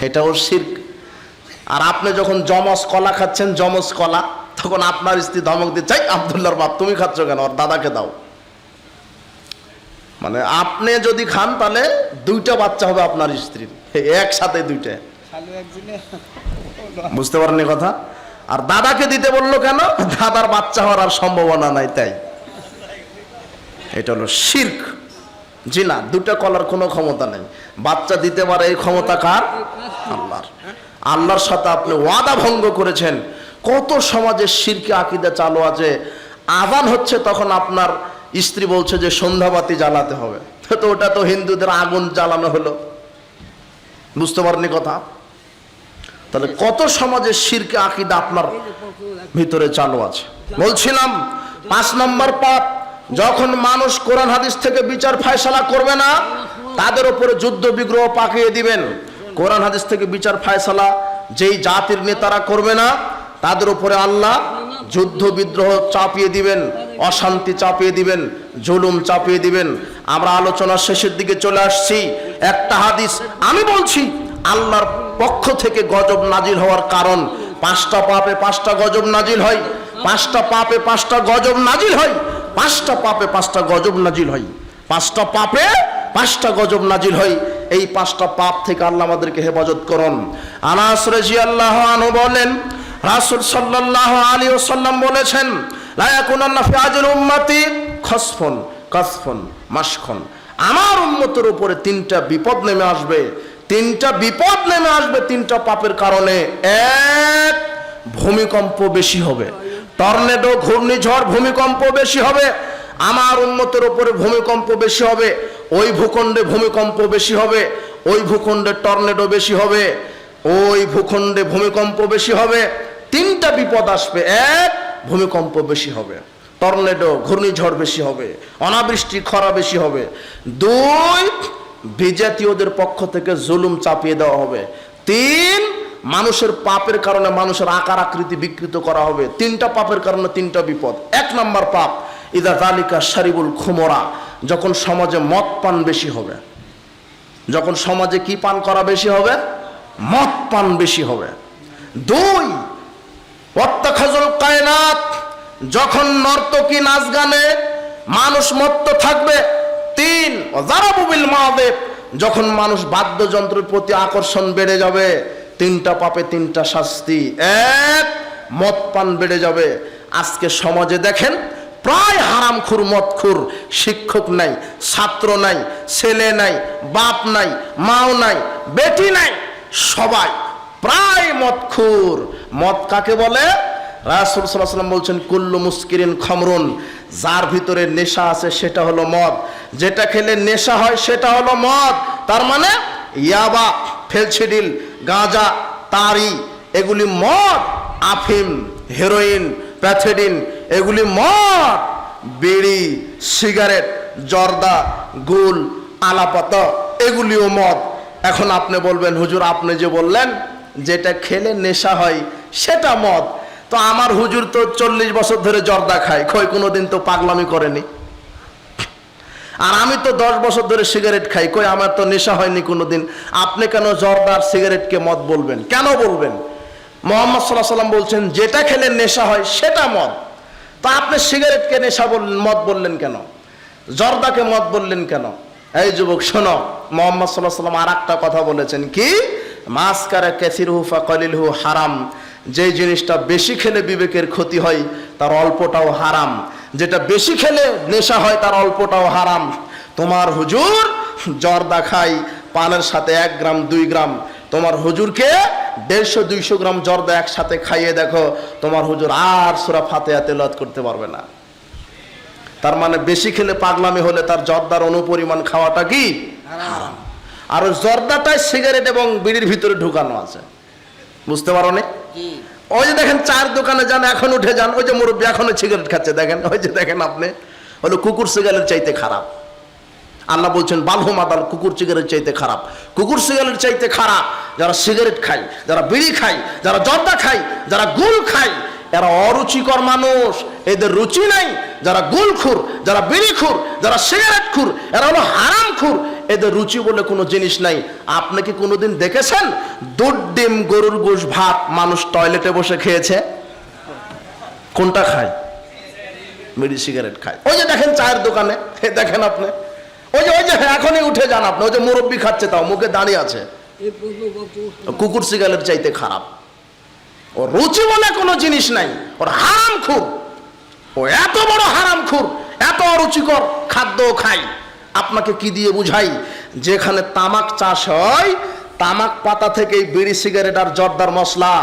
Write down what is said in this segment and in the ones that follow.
এটা ওর শির্ক। আর আপনি যখন জমস কলা খাচ্ছেন জমস কলা তখন আপনার স্ত্রী ধমক দিয়ে চাই আবদুল্লাহর বাপ তুমি খাচ্ছ কেন? ওর দাদাকে দাও। মানে আপনি যদি খান তাহলে দুইটা বাচ্চা হবে আপনার স্ত্রীর। একসাথে দুইটা। বুঝতে পারেননি কথা? আর দাদাকে দিতে বলল কেন? দাদার বাচ্চা হওয়ার আর সম্ভাবনা নাই তাই। এটা হলো শির্ক। জি না, দুটো কলার কোনো ক্ষমতা নেই। বাচ্চা দিতে পারে এই ক্ষমতা কার? আল্লাহর। আল্লাহর সাথে আপনি ওয়াদা ভঙ্গ করেছেন। কত সমাজের শিরকে আকিদা চালু আছে। আজান হচ্ছে তখন আপনার স্ত্রী বলছে যে সন্ধ্যাবাতি জ্বালাতে হবে। তো ওটা তো হিন্দুদের আগুন জ্বালানো হলো। বুঝতে পারেননি কথা? তাহলে কত সমাজের শিরকে আকিদা আপনার ভিতরে চালু আছে? বলছিলাম, পাঁচ নম্বর পাপ যখন মানুষ কোরআন হাদিস থেকে বিচার ফায়সালা করবে না, তাদের উপরে যুদ্ধ বিগ্রহ পাকিয়ে দিবেন। কোরআন হাদিস থেকে বিচার ফায়সালা যেই জাতির নেতারা করবে না, তাদের উপরে আল্লাহ যুদ্ধ বিদ্রোহ চাপিয়ে দিবেন, অশান্তি চাপিয়ে দিবেন, জুলুম চাপিয়ে দিবেন। আমরা আলোচনার শেষের দিকে চলে আসছি। একটা হাদিস আমি বলছি, আল্লাহর পক্ষ থেকে গজব নাজিল হওয়ার কারণ। পাঁচটা পাপে পাঁচটা গজব নাজিল হয়, পাঁচটা পাপে পাঁচটা গজব নাজিল হয়। পাঁচটা পাপে পাঁচটা গজব নাজিল হয়। পাঁচটা পাপে পাঁচটা গজব নাজিল হয়। এই পাঁচটা পাপ থেকে আল্লাহ আমাদেরকে হেফাজত করুন। আনাস রাদিয়াল্লাহু আনহু বলেন, রাসূল সাল্লাল্লাহু আলাইহি ওয়াসাল্লাম বলেছেন, লা ইয়াকুনান্না ফি আজল উম্মতি খসফুন, কাসফুন মাসখন আমার উম্মতের উপরে তিনটা বিপদ নেমে আসবে। তিনটা বিপদ নেমে আসবে তিনটা পাপের কারণে। এক, ভূমিকম্প বেশি হবে। টর্নেডো, ঘূর্ণিঝড়, ভূমিকম্প বেশি হবে। আমার উন্নতের উপরে ভূমিকম্প বেশি হবে। ওই ভূখণ্ডে ভূমিকম্প বেশি হবে। ওই ভূখণ্ডে টর্নেডো বেশি হবে। ওই ভূখণ্ডে ভূমিকম্প বেশি হবে। তিনটা বিপদ আসবে। এক, ভূমিকম্প বেশি হবে। টর্নেডো, ঘূর্ণিঝড় বেশি হবে। অনাবৃষ্টি, খরা বেশি হবে। দুই, বিজাতীয়দের পক্ষ থেকে জুলুম চাপিয়ে দেওয়া হবে। তিন মানুষের পাপের কারণে মানুষের আকার আকৃতি বিকৃত করা হবে। তিনটা পাপের কারণে তিনটা বিপদ। এক নম্বর পাপ, ইদা তালিকা শারিবুল খুমরা, যখন সমাজে মদ পান বেশি হবে। যখন সমাজে কি পান করা বেশি হবে? মদ পান বেশি হবে। দুই অত্যাখাজুল কায়নাত, যখন নর্তকী নাচ গানে মানুষ মত্ত থাকবে। তিন জারাবুবিল মাহদেব যখন মানুষ বাদ্যযন্ত্রের প্রতি আকর্ষণ বেড়ে যাবে। তিনটা পাপে তিনটা শাস্তি। এক, মদ পান বেড়ে যাবে। আজকে সমাজে দেখেন, প্রায় হারামখুর, মদখুর শিক্ষক নাই, ছাত্র নাই, ছেলে নাই, বাপ নাই, মাও নাই, বেটি নাই, সবাই প্রায় মদখুর। মদ কাকে বলে? রাসুল সাল্লাম বলছেন, কুল্লু মুস্কিরিন খমরুন। যার ভিতরে নেশা আছে সেটা হলো মদ। যেটা খেলে নেশা হয় সেটা হলো মদ। তার মানে ইয়াবা, ফেলছিডিল গাঁজা, তারি, এগুলি মদ, আফিম, হেরোইন, প্যাথেডিন, এগুলি মদ, বিড়ি, সিগারেট, জর্দা, গুল, আলাপাত, এগুলিও মদ। এখন আপনি বলবেন, হুজুর, আপনি যে বললেন যেটা খেলে নেশা হয়, সেটা মদ। তো আমার হুজুর তো চল্লিশ বছর ধরে জর্দা খায়, কই কোনোদিন তো পাগলামি করেনি। আর আমি তো দশ বছর ধরে সিগারেট খাই। কই, আমার তো নেশা হয়নি কোনোদিন। আপনি কেন জর্দার সিগারেটকে মদ বলবেন? কেন বলবেন? মোহাম্মদ সাল্লাহ সাল্লাম বলছেন, যেটা খেলে নেশা হয় সেটা মদ। তা আপনি সিগারেটকে নেশা বললেন মদ বললেন কেন? জর্দাকে মদ বললেন কেন? এই যুবক, শোনো, মোহাম্মদ সাল্লাহ সাল্লাম আর একটা কথা বলেছেন কি? মাসকারা ক্যাসির হুফা কলিল হু হারাম। যে জিনিসটা বেশি খেলে বিবেকের ক্ষতি হয়, তার অল্পটাও হারাম। যেটা বেশি খেলে নেশা হয়, তার অল্পটাও হারাম। তোমার হুজুর জর্দা খাই, পানের সাথে এক গ্রাম, দুই গ্রাম। তোমার হুজুরকে দেড়শো, দুইশো গ্রাম জর্দা একসাথে খাইয়ে দেখো, তোমার হুজুর আর সুরা ফাতে তেলাওয়াত করতে পারবে না। তার মানে বেশি খেলে পাগলামি হলে তার জর্দার অনুপরিমাণ খাওয়াটা কি? আর ওই জর্দাটাই সিগারেট এবং বিড়ির ভিতরে ঢুকানো আছে। বুঝতে পারো নি? ওই যে দেখেন চার দোকানে যান, এখন উঠে যান, ওই যে মুরব্বী এখনও সিগারেট খাচ্ছে, দেখেন, ওই যে দেখেন আপনি হলো কুকুর সিগারেট চাইতে খারাপ। আল্লাহ বলছেন, বালহু মাদাল কুকুর সিগারেট চাইতে খারাপ। কুকুর সিগারেট চাইতে খারাপ, যারা সিগারেট খায়, যারা বিড়ি খায়, যারা জর্দা খায়, যারা গুল খায়, এরা অরুচিকর মানুষ, এদের রুচি নাই, যারা গুল খুর যারা বিড়ি খুর যারা সিগারেট খুর এরা হলো হারাম খুর এদের রুচি বলে কোনো জিনিস নাই। আপনি কি কোনোদিন দেখেছেন? দুধ ডিম গরুর গোশ ভাত মানুষ টয়লেটে বসে খেয়েছে? কোনটা খায়? বিড়ি সিগারেট খায়। ওই যে দেখেন চায়ের দোকানে দেখেন আপনি। ওই যে ওই যে এখনই উঠে যান আপনি। ওই যে মুরব্বী খাচ্ছে তাও মুখে দাঁড়িয়ে আছে। কুকুর সিগারেট চাইতে খারাপ। ও রুচি বলে কোনো জিনিস নাই। ওর হারাম খুব ও এত বড় হারাম খুর এত অরুচিকর খাদ্য খাই আপনাকে কি দিয়ে বুঝাই? যেখানে তামাক চাষ হয়, তামাক পাতা থেকেই বিড়ি, সিগারেট আর জর্দার মশলা।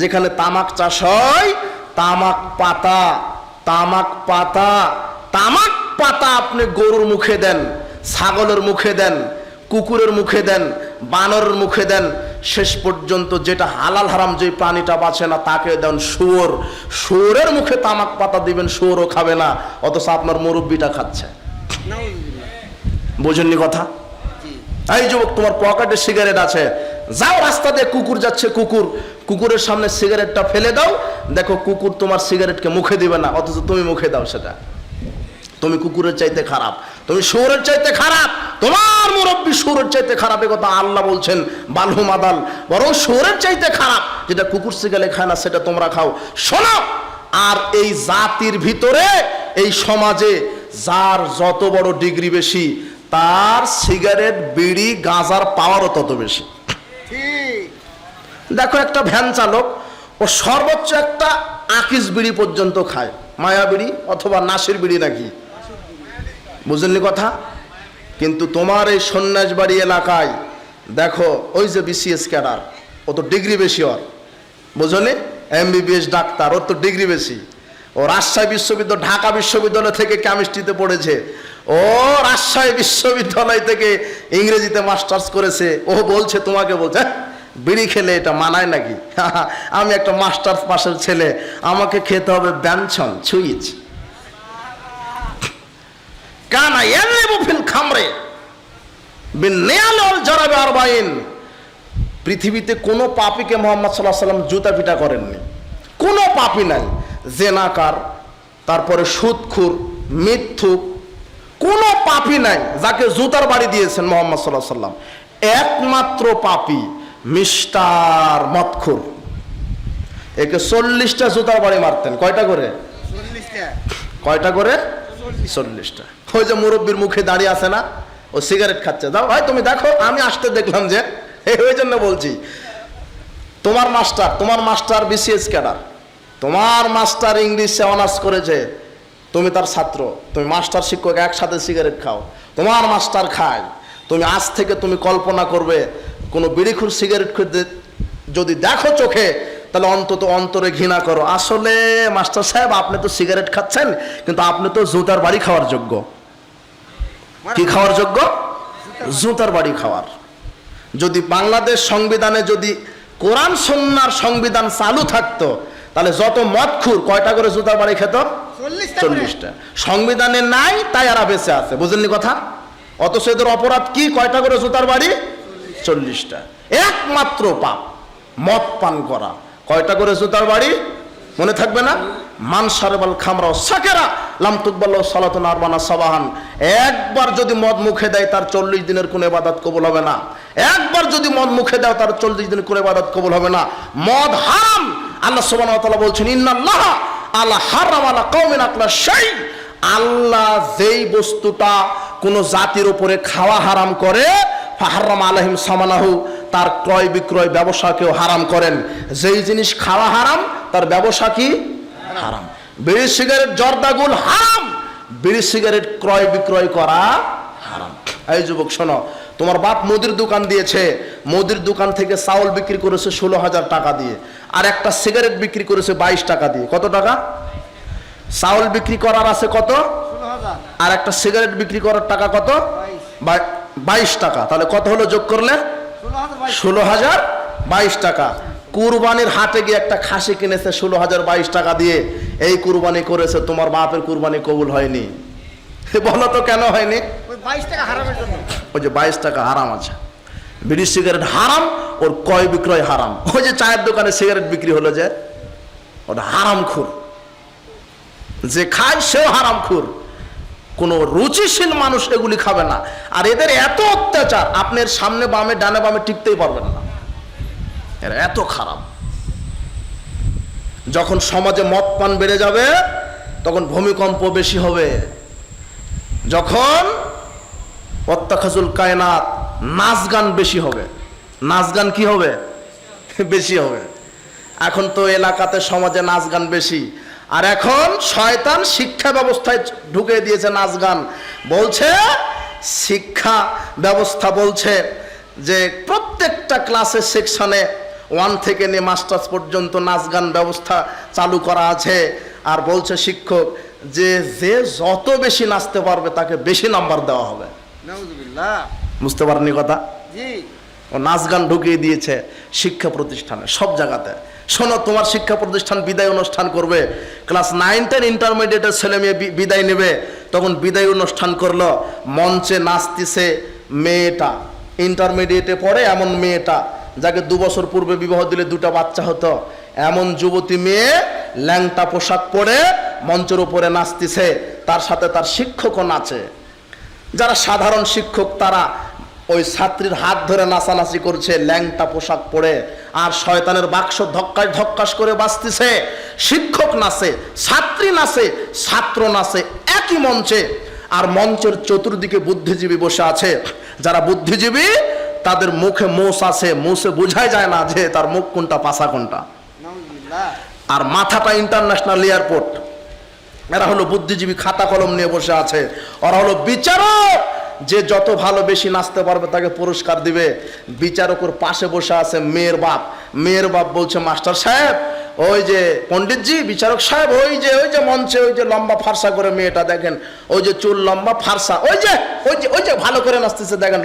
যেখানে তামাক চাষ হয়, তামাক পাতা তামাক পাতা তামাক পাতা আপনি গরুর মুখে দেন, ছাগলের মুখে দেন, কুকুরের মুখে দেন, বানরের মুখে দেন, শেষ পর্যন্ত যেটা হালাল হারাম যে প্রাণীটা বাঁচে না, তাকে দেন শুয়োর। শুয়োরের মুখে তামাক পাতা দিবেন, শুয়োরও খাবে না, অথচ আপনার মুরব্বিটা খাচ্ছে। বোঝেননি কথা? এই যুবক তোমার পকেটে সিগারেট আছে। যাও রাস্তা দিয়ে কুকুর যাচ্ছে কুকুর। কুকুরের সামনে সিগারেটটা ফেলে দাও। দেখো কুকুর তোমার সিগারেটকে মুখে দিবে না অথচ তুমি মুখে দাও সেটা। তুমি কুকুরের চাইতে খারাপ। তুমি সুরের চাইতে খারাপ। তোমার মুরব্বী সুরের চাইতে খারাপ এ কথা আল্লাহ বলছেন বালহু মাদাল। বরং সুরের চাইতে খারাপ যেটা কুকুর সিগালে খায় না সেটা তোমরা খাও। শোনো আর এই জাতির ভিতরে এই সমাজে যার যত বড় ডিগ্রি বেশি তার সিগারেট বিড়ি গাঁজার পাওয়ারও তত বেশি। দেখো একটা ভ্যান চালক ও সর্বোচ্চ একটা আকিস বিড়ি পর্যন্ত খায়। মায়া বিড়ি অথবা নাসির বিড়ি নাকি? বুঝলেন কথা? কিন্তু তোমার এই সন্ন্যাসবাড়ি এলাকায় দেখো ওই যে বিসিএস ক্যাডার ও তো ডিগ্রি বেশি ওর। বুঝলি? এমবিবিএস ডাক্তার ওর তো ডিগ্রি বেশি। ও রাজশাহী বিশ্ববিদ্যালয় ঢাকা বিশ্ববিদ্যালয় থেকে কেমিস্ট্রিতে পড়েছে। ও রাজশাহী বিশ্ববিদ্যালয় থেকে ইংরেজিতে মাস্টার্স করেছে। ও বলছে তোমাকে বলছে "হ্যাঁ, বিড়ি খেলে এটা মানায় নাকি? আমি একটা মাস্টার্স পাশের ছেলে আমাকে খেতে হবে ব্যঞ্চন ছুইচ কানা ইয়ালিবু ফিল খামরে বিনিয়াল আল জারাবে আরবাইন। পৃথিবীতে কোনো পাপীকে মোহাম্মদ সাল্লাহ সাল্লাম জুতা পিটা করেননি। কোনো পাপি নাই। জেনাকার তারপরে সুদখুর মিথ্যুক কোনো পাপি নাই যাকে জুতার বাড়ি দিয়েছেন মোহাম্মদ সাল্লাহ সাল্লাম একমাত্র পাপি মিস্টার মৎখুর। একে চল্লিশটা জুতার বাড়ি মারতেন। কয়টা করে? কয়টা করে? চল্লিশটা। ওই যে মুরব্বীর মুখে দাঁড়িয়ে আছে না ও সিগারেট খাচ্ছে। দাও ভাই তুমি দেখো আমি আসতে দেখলাম যে এই ওই জন্য বলছি তোমার মাস্টার তোমার মাস্টার বিসিএস ক্যাডার তোমার মাস্টার ইংলিশে অনার্স করেছে তুমি তার ছাত্র, তুমি মাস্টার শিক্ষক, একসাথে সিগারেট খাও। তোমার মাস্টার খায়। তুমি আজ থেকে তুমি কল্পনা করবে, কোনো বিড়িখুর সিগারেট খেতে যদি দেখো চোখে, তাহলে অন্তত অন্তরে ঘৃণা করো। আসলে মাস্টার সাহেব, আপনি তো সিগারেট খাচ্ছেন, কিন্তু আপনি তো জুতার বাড়ি খাওয়ার যোগ্য। কি খাওয়ার যোগ্য? জুতার বাড়ি খাওয়ার। যদি বাংলাদেশ সংবিধানে যদি কোরআন সন্ন্যার সংবিধান চালু থাকতো, তাহলে যত মদ মদখুর, কয়টা করে জুতার বাড়ি খেত? চল্লিশটা সংবিধানে নাই, তাই এরা বেঁচে আছে। বুঝলেন কথা? অথচ এদের অপরাধ কি? কয়টা করে জুতার বাড়ি? চল্লিশটা। একমাত্র পাপ, মদ পান করা। কয়টা করে জুতার বাড়ি? মনে থাকবে না? মান সারেবাল খামরা সাকেরা, লাম তুকবাল সালাতুন আরবানা সাবাহান। একবার যদি মদ মুখে দেয়, তার চল্লিশ দিনের কোনো ইবাদত কবুল হবে না। একবার যদি মদ মুখে দেয়, তার চল্লিশ দিনের কোনো ইবাদত কবুল হবে না। মদ হারাম। আল্লাহ তাআলা বলছেন, ইন্নাল্লাহ আল্লাহ হারাম আলা কওমিন আকলা শাই। আল্লাহ যেই বস্তুটা কোনো জাতির উপরে খাওয়া হারাম করে, ফাহারাম আলহিম সামানাহু, তার ক্রয় বিক্রয় ব্যবসাকেও হারাম করেন। যেই জিনিস খাওয়া হারাম, তার ব্যবসা কি? হারাম। বিড়ি, সিগারেট, জর্দাগুল হারাম। বিড়ি, সিগারেট ক্রয় বিক্রয় করা হারাম। এই যুবক, শোনো, তোমার বাপ মুদির দোকান দিয়েছে। মুদির দোকান থেকে চাউল বিক্রি করেছে ষোলো হাজার টাকা দিয়ে। আর একটা সিগারেট বিক্রি করেছে বাইশ টাকা দিয়ে। কত টাকা? চাউল বিক্রি করার আছে কত? আর একটা সিগারেট বিক্রি করার টাকা কত? বাই- বাইশ টাকা। তাহলে কত হলো যোগ করলে? ষোলো হাজার বাইশ। টাকা। কুরবানির হাটে গিয়ে একটা খাসি কিনেছে ষোলো হাজার বাইশ টাকা দিয়ে। এই কুরবানি করেছে তোমার বাপের কুরবানি কবুল হয়নি। বলো তো কেন হয়নি? ওই যে বাইশ টাকা হারাম আছে। বিড়ি সিগারেট হারাম ওর কয় বিক্রয় হারাম। ওই যে চায়ের দোকানে সিগারেট বিক্রি হলো যে, ওটা হারাম খুর। যে খায় সেও হারাম খুর। কোনো রুচিশীল মানুষ এগুলি খাবে না। আর এদের এত অত্যাচার, আপনার সামনে বামে, ডানে বামে টিকতেই পারবেন না। এরা এত খারাপ। যখন সমাজে মদ পান বেড়ে যাবে, তখন ভূমিকম্প বেশি হবে। যখন অত্যাখাজুল কায়নাত নাচ গান বেশি হবে। নাচ গান কি হবে? বেশি হবে। এখন তো এলাকাতে সমাজে নাচ গান বেশি। আর এখন শয়তান শিক্ষা ব্যবস্থায় ঢুকে দিয়েছে নাচ গান বলছে শিক্ষা ব্যবস্থা বলছে যে প্রত্যেকটা ক্লাসের সেকশনে ওয়ান থেকে নিয়ে মাস্টার্স পর্যন্ত নাচ গান ব্যবস্থা চালু করা আছে। আর বলছে শিক্ষক যে যে যত বেশি নাচতে পারবে তাকে বেশি নাম্বার দেওয়া হবে। বুঝতে পারেননি কথা? জি। ও নাচ গান ঢুকিয়ে দিয়েছে শিক্ষা প্রতিষ্ঠানে, সব জায়গাতে। শোনো, তোমার শিক্ষা প্রতিষ্ঠান বিদায় অনুষ্ঠান করবে। ক্লাস নাইন, টেন, ইন্টারমিডিয়েটের ছেলে মেয়ে বিদায় নেবে। তখন বিদায় অনুষ্ঠান করল মঞ্চে নাচতেছে মেয়েটা। ইন্টারমিডিয়েটে পড়ে এমন মেয়েটা, যাকে দু বছর পূর্বে বিবাহ দিলে দুটো বাচ্চা হতো। এমন যুবতী মেয়ে ল্যাংটা পোশাক পরে মঞ্চের উপরে নাচতেছে। তার সাথে তার শিক্ষকও নাচে। যারা সাধারণ শিক্ষক, তারা ওই ছাত্রীর হাত ধরে নাচানাচি করছে, ল্যাংটা পোশাক পরে, আর শয়তানের বাক্স ধক্কাস ধক্কাস করে বাঁচতেছে। শিক্ষক নাচে, ছাত্রী নাচে, ছাত্র নাচে, একই মঞ্চে। আর মঞ্চের চতুর্দিকে বুদ্ধিজীবী বসে আছে। যারা বুদ্ধিজীবী, তাদের মুখে মোষ আছে, মোষে বোঝাই যায় না যে তার মুখ কোনটা পাশা কোনটা। আর মাথাটা ইন্টারন্যাশনাল এয়ারপোর্ট। এরা হলো বুদ্ধিজীবী খাতা কলম নিয়ে বসে আছে। ওরা হলো বিচারক! যে যত ভালো বেশি নাচতে পারবে তাকে পুরস্কার দিবে। বিচারকের পাশে বসে আছে মেয়ের বাপ। মেয়ের বাপ বলছে, মাস্টার সাহেব, ওই যে পণ্ডিতজি, বিচারক সাহেব, ওই যে ওই যে মঞ্চে ওই যে লম্বা ফার্সা করে মেয়েটা দেখেন। ওই যে চুল লম্বা, ফার্সা, ওই যে ওই যে ওই যে ভালো করে নাচতেছে, দেখেন।